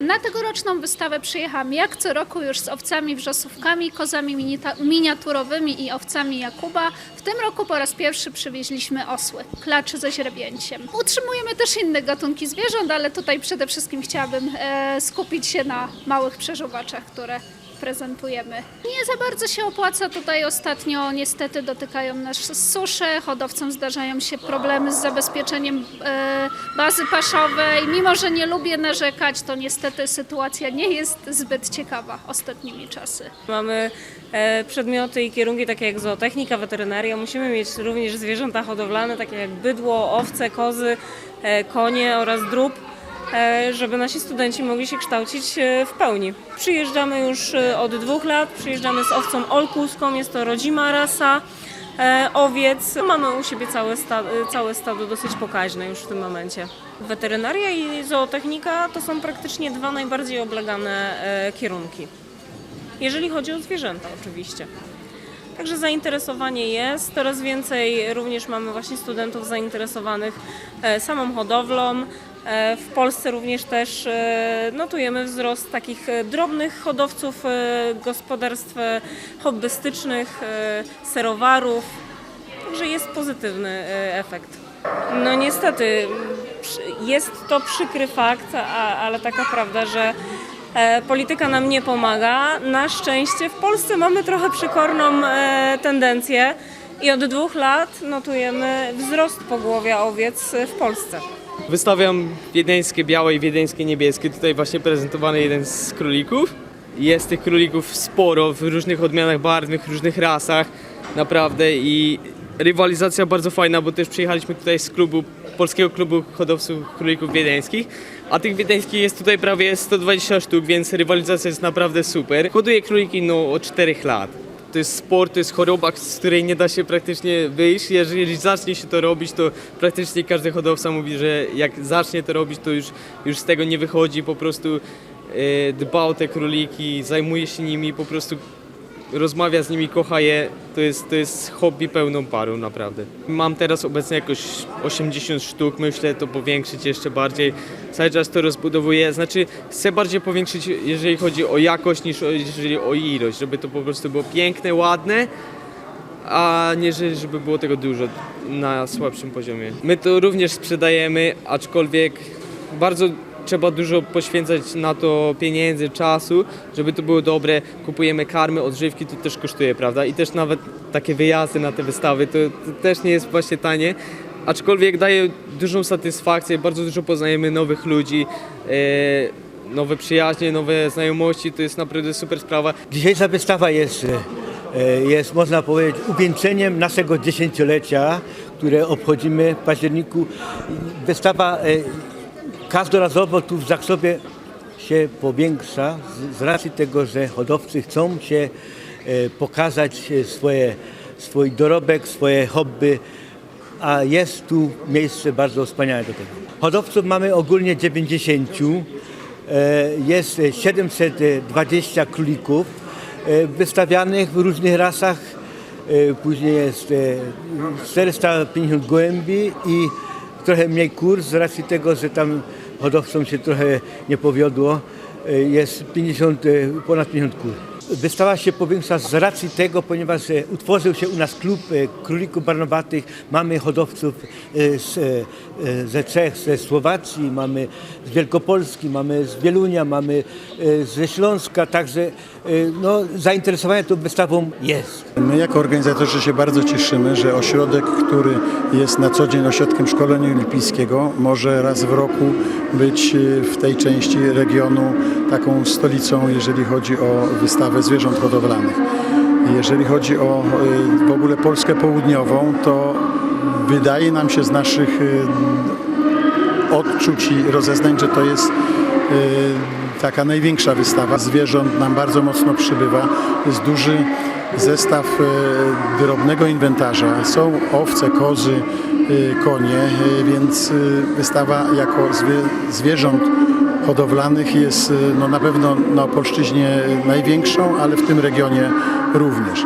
Na tegoroczną wystawę przyjechałam jak co roku już z owcami wrzosówkami, kozami miniaturowymi i owcami Jakuba. W tym roku po raz pierwszy przywieźliśmy osły, klaczy ze źrebięciem. Utrzymujemy też inne gatunki zwierząt, ale tutaj przede wszystkim chciałabym e, skupić się na małych przeżuwaczach, które prezentujemy. Nie za bardzo się opłaca. Tutaj ostatnio niestety dotykają nas susze. Hodowcom zdarzają się problemy z zabezpieczeniem e, bazy paszowej. Mimo, że nie lubię narzekać, to niestety sytuacja nie jest zbyt ciekawa ostatnimi czasy. Mamy e, przedmioty i kierunki takie jak zootechnika, weterynaria. Musimy mieć również zwierzęta hodowlane, takie jak bydło, owce, kozy, e, konie oraz drób, żeby nasi studenci mogli się kształcić e, w pełni. Przyjeżdżamy już e, od dwóch lat, przyjeżdżamy z owcą olkuską, jest to rodzima rasa e, owiec. Mamy u siebie całe, e, całe stado dosyć pokaźne już w tym momencie. Weterynaria i zootechnika to są praktycznie dwa najbardziej oblegane e, kierunki. Jeżeli chodzi o zwierzęta, oczywiście. Także zainteresowanie jest. Coraz więcej również mamy właśnie studentów zainteresowanych e, samą hodowlą. E, W Polsce również też e, notujemy wzrost takich e, drobnych hodowców gospodarstw hobbystycznych, serowarów. Także jest pozytywny efekt. No niestety, jest to przykry fakt, ale taka prawda, że polityka nam nie pomaga. Na szczęście w Polsce mamy trochę przykorną tendencję i od dwóch lat notujemy wzrost pogłowia owiec w Polsce. Wystawiam wiedeńskie białe i wiedeńskie niebieskie. Tutaj właśnie prezentowany jeden z królików. Jest tych królików sporo w różnych odmianach barwnych, różnych rasach. Naprawdę i rywalizacja bardzo fajna, bo też przyjechaliśmy tutaj z klubu, polskiego klubu hodowców królików wiedeńskich. A tych wiedeńskich jest tutaj prawie 120 sztuk, więc rywalizacja jest naprawdę super. Hoduję króliki no, od 4 lat. To jest sport, to jest choroba, z której nie da się praktycznie wyjść. Jeżeli zacznie się to robić, to praktycznie każdy hodowca mówi, że jak zacznie to robić, to już, już z tego nie wychodzi. Po prostu e, dba o te króliki, zajmuje się nimi, po prostu rozmawia z nimi, kocha je. To jest, to jest hobby pełną parą, naprawdę. Mam teraz obecnie jakoś 80 sztuk, myślę to powiększyć jeszcze bardziej. Cały czas to rozbudowuję, znaczy chcę bardziej powiększyć, jeżeli chodzi o jakość, niż o- jeżeli o ilość, żeby to po prostu było piękne, ładne, a nie że- żeby było tego dużo na słabszym poziomie. My to również sprzedajemy, aczkolwiek bardzo trzeba dużo poświęcać na to pieniędzy, czasu, żeby to było dobre. Kupujemy karmy, odżywki, to też kosztuje, prawda? I też nawet takie wyjazdy na te wystawy, to, to też nie jest właśnie tanie. Aczkolwiek daje dużą satysfakcję, bardzo dużo poznajemy nowych ludzi, e, nowe przyjaźnie, nowe znajomości, to jest naprawdę super sprawa. Dzisiejsza wystawa jest, e, jest, można powiedzieć, uwieńczeniem naszego dziesięciolecia, które obchodzimy w październiku. Wystawa e, każdorazowo tu w Zaksowie się powiększa z, z racji tego, że hodowcy chcą się e, pokazać e, swoje, swój dorobek, swoje hobby, a jest tu miejsce bardzo wspaniałe do tego. Hodowców mamy ogólnie 90, e, jest 720 królików wystawianych w różnych rasach, później jest e, 450 gołębi i trochę mniej kur z racji tego, że tam hodowcom się trochę nie powiodło, e, jest 50, e, ponad 50 kur. Wystawa się powiększa z racji tego, ponieważ e, utworzył się u nas klub królików barnowatych. Mamy hodowców z, ze Czech, ze Słowacji, mamy z Wielkopolski, mamy z Wielunia, mamy ze Śląska, także no, zainteresowanie tą wystawą jest. My jako organizatorzy się bardzo cieszymy, że ośrodek, który jest na co dzień ośrodkiem szkolenia olimpijskiego, może raz w roku być y, w tej części regionu taką stolicą, jeżeli chodzi o wystawę zwierząt hodowlanych. Jeżeli chodzi o y, w ogóle Polskę Południową, to wydaje nam się z naszych y, odczuć i rozeznań, że to jest taka największa wystawa. Zwierząt nam bardzo mocno przybywa. Jest duży zestaw y, drobnego inwentarza. Są owce, kozy, y, konie, y, więc wystawa jako zwie, zwierząt hodowlanych jest no, na pewno na Opolszczyźnie największą, ale w tym regionie również.